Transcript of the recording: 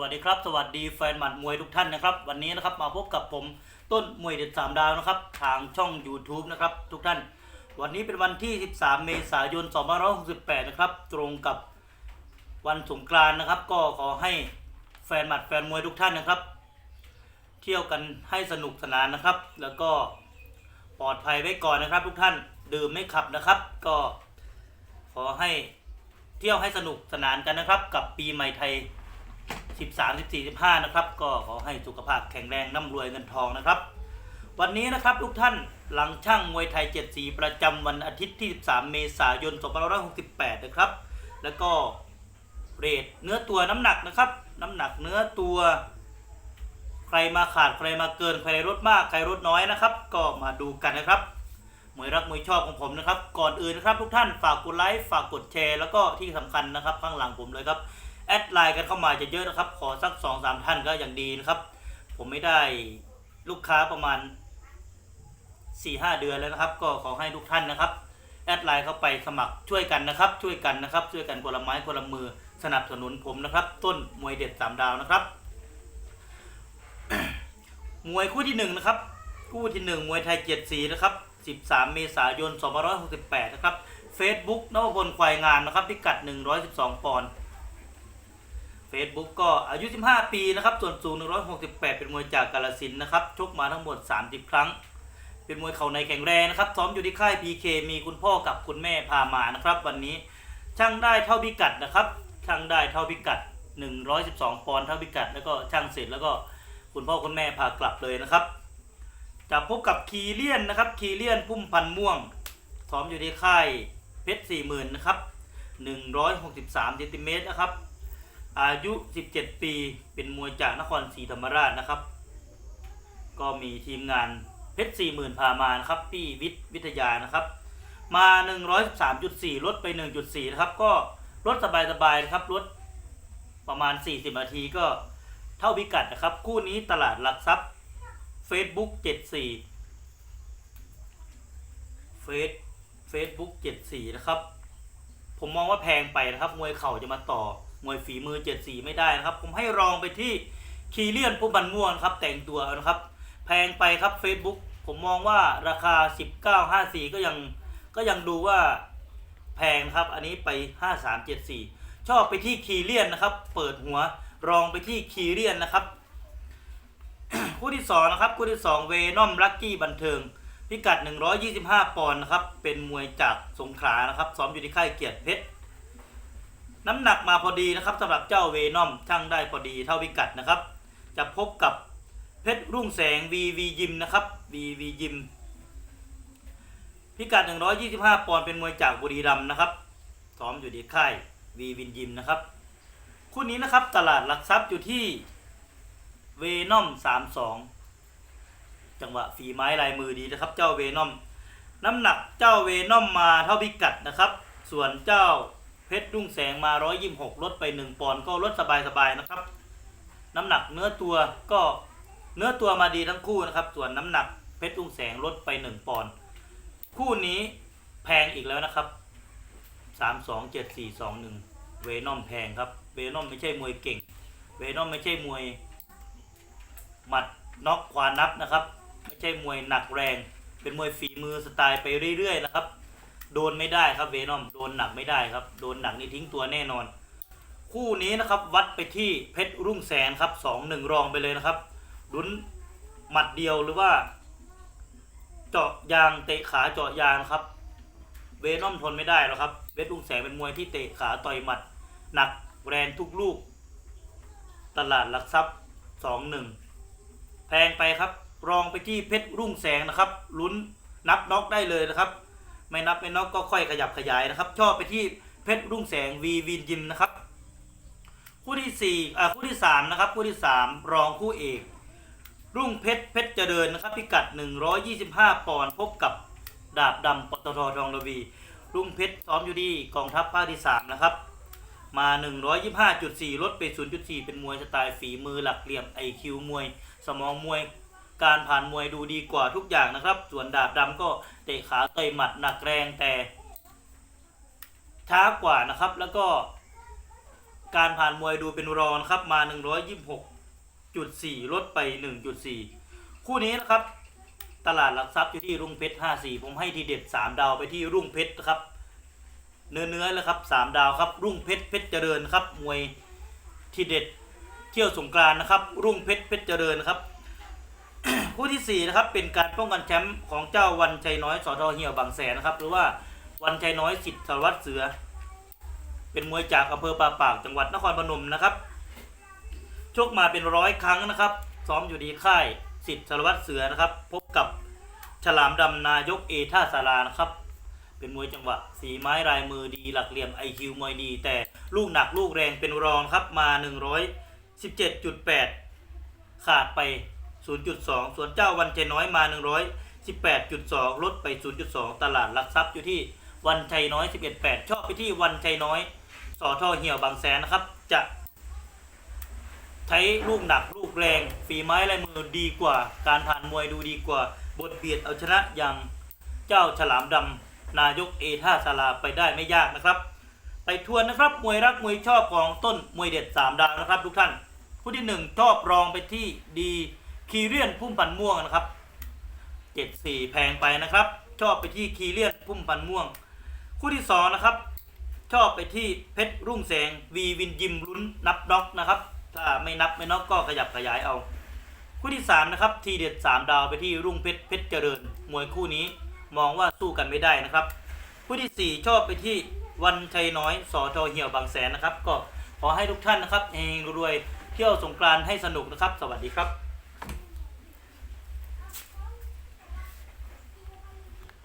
วัสดีครับ สวัสดีแฟนหมัดมวยทุกท่านนะครับ วันนี้นะครับมาพบกับผมต้นมวยเด็ดสามดาวนะครับ ทางช่อง YouTube นะครับ ทุกท่าน วันนี้เป็นวันที่ 13 เมษายน 2568 นะครับ ตรงกับวันสงกรานต์นะครับ ก็ขอให้แฟนหมัดแฟนมวยทุกท่านนะครับ เที่ยวกันให้สนุกสนานนะครับ แล้วก็ปลอดภัยไว้ก่อนนะครับ ทุกท่านดื่มไม่ขับนะครับ ก็ขอให้เที่ยวให้สนุกสนานกันนะครับ กับปีใหม่ไทย 13 14 15นะครับ ก็ขอให้สุขภาพแข็งแรงร่ำรวยเงินทองนะครับ วันนี้นะครับทุกท่านหลังช่างมวยไทย 7 สีประจำวันอาทิตย์ที่ 13 เมษายน2568 นะครับ แล้วก็เรทเนื้อตัวน้ำหนักนะครับ น้ำหนักเนื้อตัว ใครมาขาดใครมาเกินใครลดมากใครลดน้อยนะครับ ก็มาดูกันนะครับมวยรักมวยชอบของผมนะครับ ก่อนอื่นนะครับทุกท่านฝากกดไลค์ฝากกดแชร์แล้วก็ที่สำคัญนะครับ ข้างหลังผมเลยครับ แอดไลน์กันเข้ามาจะเยอะนะครับ ขอสักสองสามท่านก็อย่างดีนะครับ ผมไม่ได้ลูกค้าประมาณ4ี่ห้าเดือนแล้วนะครับ ก็ขอให้ทุกท่านนะครับ แอดไลน์เข้าไปสมัครช่วยกันนะครับ ช่วยกันนะครับ ช่วยกันคนละไม้คนละมือสนับสนุนผมนะครับ ต้นมวยเด็ดสามดาวนะครับ มวยคู่ที่หนึ่งนะครับ คู่ที่หนึ่งมวยไทยเกียรติศรีนะครับ13 เมษายน 2568 นะครับ Facebook นวพลควายงามนะครับ พิกัด 112 ปอนด์ Facebook ก็อายุ 15 ปีนะครับ ส่วนสูง 168 เป็นมวยจากกาลสินนะครับ ชกมาทั้งหมด 30 ครั้ง เป็นมวยเข่าในแข็งแรงนะครับ ซ้อมอยู่ที่ค่าย PK มีคุณพ่อกับคุณแม่พามานะครับ วันนี้ช่างได้เท่าพิกัดนะครับ ช่างได้เท่าพิกัด 112 ปอนด์เท่าพิกัด แล้วก็ช่างเสร็จแล้วก็คุณพ่อคุณแม่พากลับเลยนะครับ จะพบกับคีเลียนนะครับ คีเลียนพุ่มพันม่วง ซ้อมอยู่ที่ค่ายเพชรสี่หมื่นนะครับ 163เซนติเมตรนะครับ อายุ 17 ปี เป็นมวยจากนครศรีธรรมราชนะครับ ก็มีทีมงานเพชรสี่หมื่นพามานะครับพี่วิทย์วิทยานะครับ มา103.4 ลดไป 1.4 นะครับ ก็ลดสบายๆนะครับลดประมาณ 40 นาทีก็เท่าพิกัดนะครับ คู่นี้ตลาดหลักทรัพย์ Facebook 74เฟซ Facebook 74 นะครับ ผมมองว่าแพงไปนะครับ มวยเข่าจะมาต่อ มวยฝีมือ74ไม่ได้นะครับ ผมให้รองไปที่คีเลียนผู้บันม่วงครับ แต่งตัวนะครับ แพงไปครับ Facebook ผมมองว่าราคา 1954 ก็ยังก็ยังดูว่าแพงครับ อันนี้ไป 5374 ชอบไปที่คีเลียนนะครับ เปิดหัวรองไปที่คีเลียนนะครับ คู่ที่สองนะครับคู่ที่สองเวนอมลักกี้บันเทิง พิกัด 125 ปอนด์นะครับ เป็นมวยจากสงขลานะครับ ซ้อมอยู่ที่ค่ายเกียรติเพชร น้ำหนักมาพอดีนะครับสำหรับเจ้าเวนอมช่างได้พอดีเท่าพิกัดนะครับ จะพบกับเพชรรุ่งแสง VV ยิมนะครับ VV ยิมพิกัด 125 ปอนด์เป็นมวยจากบุรีรัมย์นะครับซ้อมอยู่ที่ค่าย VV ยิมนะครับ คู่นี้นะครับตลาดหลักทรัพย์อยู่ที่เวนอมสามสองจังหวะฝีไม้ลายมือดีนะครับ เจ้าเวนอม น้ำหนักเจ้าเวนอมมาเท่าพิกัดนะครับ ส่วนเจ้า เพชรรุ่งแสงมาร้อยยิมหกลดไปหนึ่งปอนด์ก็ลดสบายๆนะครับ น้ำหนักเนื้อตัวก็เนื้อตัวมาดีทั้งคู่นะครับ ส่วนน้ำหนักเพชรรุ่งแสงลดไปหนึ่งปอนด์คู่นี้แพงอีกแล้วนะครับสามสองเจ็ดสี่สองหนึ่งเวนอมแพงครับ เวนอมไม่ใช่มวยเก่ง เวนอมไม่ใช่มวยหมัดน็อกควานับนะครับ ไม่ใช่มวยหนักแรง เป็นมวยฝีมือสไตล์ไปเรื่อยๆนะครับ โดนไม่ได้ครับเวนอม โดนหนักไม่ได้ครับ โดนหนักนี่ทิ้งตัวแน่นอน คู่นี้นะครับวัดไปที่เพชรรุ่งแสนครับสองหนึ่งรองไปเลยนะครับลุ้นหมัดเดียวหรือว่า เจาะยางเตะขาเจาะยางครับ เวนอมทนไม่ได้หรอกครับเพชรรุ่งแสนเป็นมวยที่เตะขาต่อยหมัด หนักแรงทุกลูก ตลาดหลักทรัพย์สองหนึ่งแพงไปครับ รองไปที่เพชรรุ่งแสงนะครับลุ้นนับน็อกได้เลยนะครับ ไม่นับไม่น็อกก็ค่อยขยับขยายนะครับชอบไปที่เพชรรุ่งแสงวีวินยิมนะครับ คู่ที่สี่อ่าคู่ที่สามนะครับคู่ที่สามรองคู่เอก รุ่งเพชรเพชรเจริญนะครับ พิกัด 125 ปอนด์พบกับดาบดำปตททองระวี รุ่งเพชรซ้อมอยู่ที่กองทัพภาคที่สามนะครับมา 125.4 ลดไป 0.4 เป็นมวยสไตล์ฝีมือหลักเหลี่ยม IQ มวย สมองมวย การผ่านมวยดูดีกว่าทุกอย่างนะครับ ส่วนดาบดำก็เตะขาเต่อยหมัดหนักแรงแต่ ช้ากว่านะครับ แล้วก็ การผ่านมวยดูเป็นรองนครับมา 126.4 ลดไป 1.4 คู่นี้นะครับ ตลาดหลักทรัพย์อยู่ที่รุ่งเพชร 54 ผมให้ทีเด็ด 3 ดาวไปที่รุ่งเพชรนะครับ เนื้อเนื้อเลยครับ3ดาวครับ รุ่งเพชรเพชรเจริญครับ มวยทีเด็ดเที่ยวสงกรานนะครับ รุ่งเพชรเพชรเจริญนะครับ คู่ที่ 4 นะครับ เป็นการป้องกันแชมป์ของเจ้าวันชัยน้อยสอทอเหี่ยวบางแสนนะครับ หรือว่าวันชัยน้อยสิทธิ์สารวัตรเสือ เป็นมวยจากอำเภอป่าปากจังหวัดนครพนมนะครับชกมาเป็นร้อยครั้งนะครับ ซ้อมอยู่ดีค่ายสิทธิ์สารวัตรเสือนะครับ พบกับฉลามดำนายกเอท่าสารานะครับ เป็นมวยจังหวะสีไม้ลายมือดีหลักเหลี่ยมไอคิวมวยดี แต่ลูกหนักลูกแรงเป็นรองครับมา 117.8 ขาดไป 0.2 ส่วนเจ้าวันชัยน้อยมา 118.2 ลดไป 0.2 ตลาดหลักทรัพย์อยู่ที่วันชัยน้อย 11.8 ชอบไปที่วันชัยน้อยสอทอเหี่ยวบางแสนนะครับ จะใช้ลูกหนักลูกแรงฝีไม้ลายมือดีกว่า การผ่านมวยดูดีกว่า บทเบียดเอาชนะอย่างเจ้าฉลามดำนายกเอท่าสาราไปได้ไม่ยากนะครับ ไปทวนนะครับมวยรักมวยชอบของต้นมวยเด็ด 3 ดาวนะครับ ทุกท่าน ผู้ที่ 1 ชอบรองไปที่ดี คีเรียนพุ่มพันม่วงนะครับ74แพงไปนะครับ ชอบไปที่คีเรียนพุ่มพันม่วง คู่ที่2นะครับ ชอบไปที่เพชรรุ่งแสงวีวินยิมลุ้นนับน็อกนะครับ ถ้าไม่นับไม่น็อกก็ขยับขยายเอา คู่ที่3นะครับทีเด็ด3ดาวไปที่รุ่งเพชรเพชรเจริญมวยคู่นี้มองว่าสู้กันไม่ได้นะครับ คู่ที่4ชอบไปที่วันชัยน้อยสอทอเหี่ยวบางแสนนะครับ ก็ขอให้ทุกท่านนะครับเฮงรวยเที่ยวสงกรานต์ให้สนุกนะครับ สวัสดีครับ